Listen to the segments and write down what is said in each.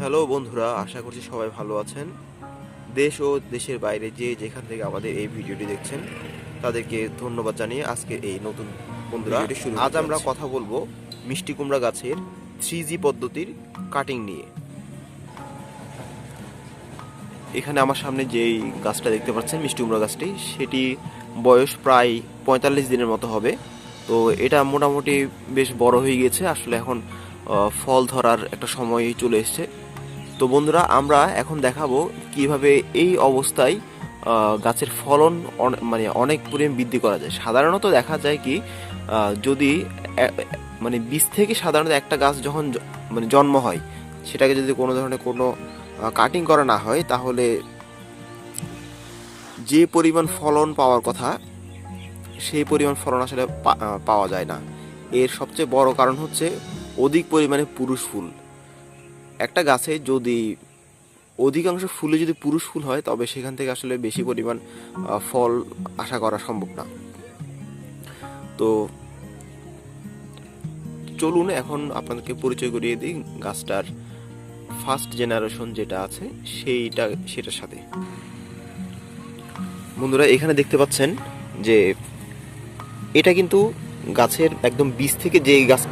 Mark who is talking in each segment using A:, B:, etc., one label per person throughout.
A: Hello বন্ধুরা আশা করছি সবাই ভালো আছেন। দেশ ও দেশের বাইরে যে যেখান থেকে আমাদের এই ভিডিওটি দেখছেন তাদেরকে ধন্যবাদ জানিয়ে আজকে এই নতুন বন্ধুরা আজ আমরা কথা বলব মিষ্টি কুমড়া গাছের থ্রি জি পদ্ধতির কাটিং নিয়ে। এখানে আমার সামনে যেই গাছটা দেখতে পাচ্ছেন মিষ্টি কুমড়া গাছটি সেটি বয়স প্রায় পঁয়তাল্লিশ দিনের মতো হবে। তো এটা মোটামুটি বেশ বড় হয়ে গেছে আসলে এখন ফল ধরার একটা সময় চলে এসেছে। তো বন্ধুরা, আমরা এখন দেখাবো কীভাবে এই অবস্থায় গাছের ফলন মানে অনেক পরিমাণ বৃদ্ধি করা যায়। সাধারণত দেখা যায় কি যদি মানে বীজ থেকে সাধারণত একটা গাছ যখন মানে জন্ম হয়, সেটাকে যদি কোনো ধরনের কোনো কাটিং করা না হয়, তাহলে যে পরিমাণ ফলন পাওয়ার কথা, সেই পরিমাণ ফলন আসলে পাওয়া যায় না। এর সবচেয়ে বড় কারণ হচ্ছে অধিক পরিমাণে পুরুষ ফুল। একটা গাছে যদি অধিকাংশ ফুলে যদি পুরুষ ফুল হয়, তবে সেখান থেকে আসলে বেশি পরিমাণ ফল আশা করা সম্ভব না। তো চলুন এখন আপনাদেরকে পরিচয় করিয়ে দিই গাছটার ফার্স্ট জেনারেশন যেটা আছে, সেইটা, সেটার সাথে। বন্ধুরা, এখানে দেখতে পাচ্ছেন যে এটা কিন্তু গাছের একদম বীজ থেকে যে গাছ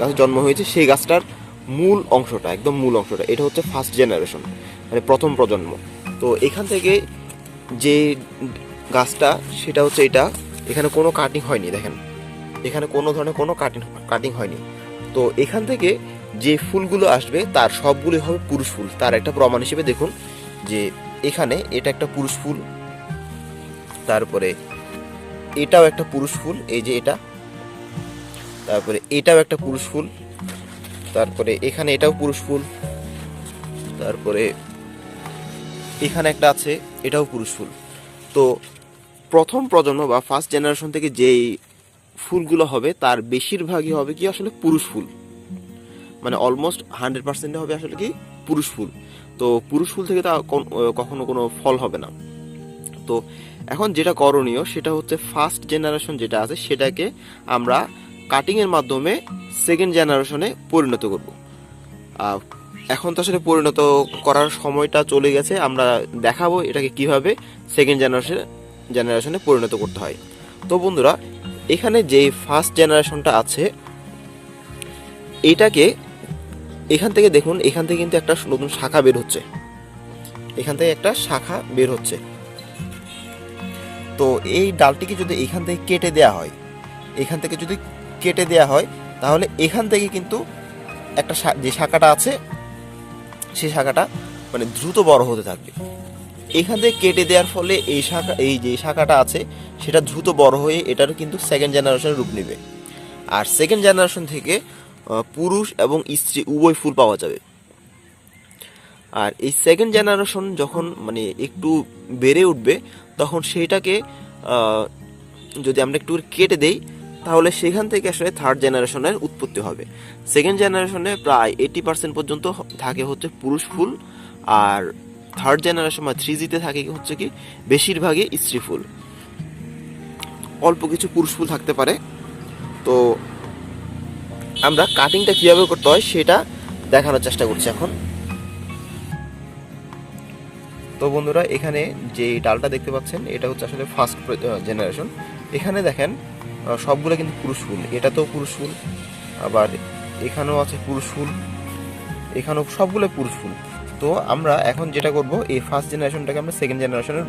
A: গাছ জন্ম হয়েছে, সেই গাছটার মূল অংশটা, একদম মূল অংশটা, এটা হচ্ছে ফার্স্ট জেনারেশন মানে প্রথম প্রজন্ম। তো এখান থেকে যে গাছটা, সেটা হচ্ছে এটা। এখানে কোনো কাটিং হয়নি, দেখেন। এখানে কোনো ধরনের কোনো কাটিং কাটিং হয়নি। তো এখান থেকে যে ফুলগুলো আসবে, তার সবগুলো হবে পুরুষ ফুল। তার একটা প্রমাণ হিসেবে দেখুন যে এখানে এটা একটা পুরুষ ফুল, তারপরে এটাও একটা পুরুষ ফুল, এই যে এটা। তারপরে এটাও একটা পুরুষ ফুল তারপরে এখানে এটাও পুরুষ ফুল। তারপরে এখানে একটা আছে, এটাও পুরুষ ফুল। তো প্রথম প্রজন্ম বা ফার্স্ট জেনারেশন থেকে যেই ফুলগুলো হবে, তার বেশিরভাগই হবে কি আসলে পুরুষ ফুল। মানে অলমোস্ট হান্ড্রেড পার্সেন্ট হবে আসলে কি পুরুষ ফুল। তো পুরুষ ফুল থেকে তা কখনো কোনো ফল হবে না। তো এখন যেটা করণীয় সেটা হচ্ছে ফার্স্ট জেনারেশন যেটা আছে, সেটাকে আমরা কাটিংয়ের মাধ্যমে সেকেন্ড জেনারেশনে পরিণত করব। এখন তো আসলে পরিণত করার সময়টা চলে গেছে, আমরা দেখাবো এটাকে কীভাবে সেকেন্ড জেনারেশন জেনারেশনে পরিণত করতে হয়। তো বন্ধুরা, এখানে যে ফার্স্ট জেনারেশনটা আছে, এটাকে এখান থেকে দেখুন, এখান থেকে কিন্তু একটা নতুন শাখা বের হচ্ছে। এখান থেকে একটা শাখা বের হচ্ছে। তো এই ডালটিকে যদি এখান থেকে কেটে দেয়া হয়, এখান থেকে যদি কেটে দেয়া হয়, তাহলে এখান থেকে কিন্তু একটা যে শাখাটা আছে সেই শাখাটা মানে দ্রুত বড় হতে থাকবে। এখান থেকে কেটে দেওয়ার ফলে এই শাখা এই যে শাখাটা আছে, সেটা দ্রুত বড় হয়ে এটার কিন্তু সেকেন্ড জেনারেশন রূপ নেবে। আর সেকেন্ড জেনারেশন থেকে পুরুষ এবং স্ত্রী উভয় ফুল পাওয়া যাবে। আর এই সেকেন্ড জেনারেশন যখন মানে একটু বেড়ে উঠবে, তখন সেটাকে যদি আমরা একটু কেটে দেই তাহলে সেখান থেকে আসলে থার্ড জেনারেশনের উৎপত্তি হবে। সেকেন্ড জেনারেশনে প্রায় এইটি পার্সেন্ট পর্যন্ত থাকে হচ্ছে পুরুষ ফুল আর থার্ড জেনারেশন বা থ্রি জিতে থাকে হচ্ছে কি বেশিরভাগই স্ত্রী ফুল। অল্প কিছু পুরুষ ফুল থাকতে পারে। তো আমরা কাটিংটা কীভাবে করতে হয় সেটা দেখানোর চেষ্টা করছি এখন। তো বন্ধুরা, এখানে যে ডালটা দেখতে পাচ্ছেন, এটা হচ্ছে আসলে ফার্স্ট জেনারেশন এখানে দেখেন সবগুলো কিন্তু পুরুষ ফুল। এটাতেও পুরুষ ফুল, আবার এখানেও আছে পুরুষ ফুল, এখানেও সবগুলো পুরুষ ফুল। তো আমরা এখন যেটা করব, এই ফার্স্ট জেনারেশনটাকে আমরা সেকেন্ড জেনারেশনে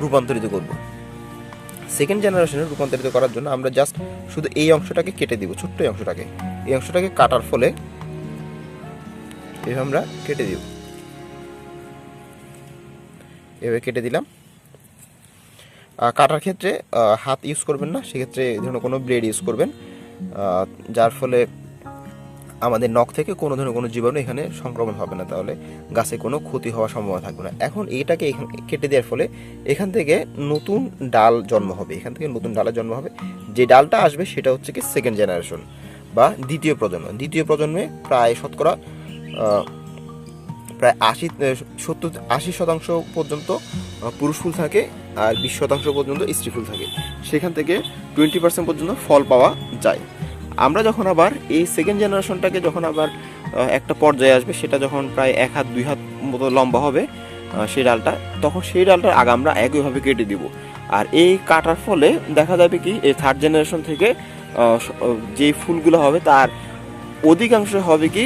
A: রূপান্তরিত করব। সেকেন্ড জেনারেশনে রূপান্তরিত করার জন্য আমরা জাস্ট শুধু এই অংশটাকে কেটে দিব, ছোট্ট এই অংশটাকে। এই অংশটাকে কাটার ফলে এভাবে আমরা কেটে দিব। এভাবে কেটে দিলাম। কাটার ক্ষেত্রে হাত ইউজ করবেন না, সেক্ষেত্রে এই ধরনের কোনো ব্লেড ইউজ করবেন যার ফলে আমাদের নখ থেকে কোনো ধরনের কোনো জীবাণু এখানে সংক্রমণ হবে না, তাহলে গাছে কোনো ক্ষতি হওয়ার সম্ভাবনা থাকবে না। এখন এটাকে কেটে দেওয়ার ফলে এখান থেকে নতুন ডাল জন্ম হবে, এখান থেকে নতুন ডালের জন্ম হবে। যে ডালটা আসবে সেটা হচ্ছে কি সেকেন্ড জেনারেশন বা দ্বিতীয় প্রজন্ম। দ্বিতীয় প্রজন্মে প্রায় শতকরা প্রায় আশি সত্তর, আশি শতাংশ পর্যন্ত পুরুষ ফুল থাকে আর বিশ শতাংশ পর্যন্ত স্ত্রী ফুল থাকে। সেখান থেকে টোয়েন্টি পার্সেন্ট পর্যন্ত ফল পাওয়া যায়। আমরা যখন আবার এই সেকেন্ড জেনারেশনটাকে যখন আবার একটা পর্যায়ে আসবে, সেটা যখন প্রায় এক হাত, দুই হাত মতো লম্বা হবে সেই ডালটা, তখন সেই ডালটার আগে আমরা একইভাবে কেটে দিব। আর এই কাটার ফলে দেখা যাবে কি, এই থার্ড জেনারেশন থেকে যে ফুলগুলো হবে, তার অধিকাংশ হবে কি,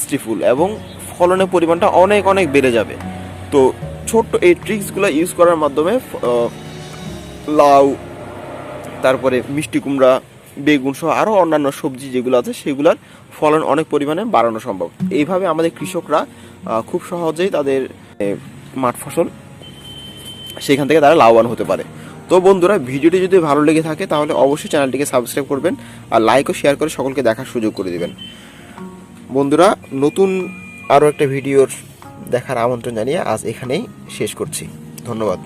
A: স্ত্রী ফুল এবং ফলনের পরিমাণটা অনেক অনেক বেড়ে যাবে। তো ছোট্ট এই ট্রিক্সগুলো ইউজ করার মাধ্যমে লাউ, তারপরে মিষ্টি কুমড়া, বেগুন সহ আরও অন্যান্য সবজি যেগুলো আছে, সেগুলোর ফলন অনেক পরিমাণে বাড়ানো সম্ভব। এইভাবে আমাদের কৃষকরা খুব সহজেই তাদের মাঠ ফসল সেখান থেকে তারা লাভবান হতে পারে। তো বন্ধুরা, ভিডিওটি যদি ভালো লেগে থাকে, তাহলে অবশ্যই চ্যানেলটিকে সাবস্ক্রাইব করবেন আর লাইক ও শেয়ার করে সকলকে দেখার সুযোগ করে দেবেন। বন্ধুরা, নতুন আরও একটা ভিডিওর দেখার আমন্ত্রণ জানিয়ে আজ এখানেই শেষ করছি। ধন্যবাদ।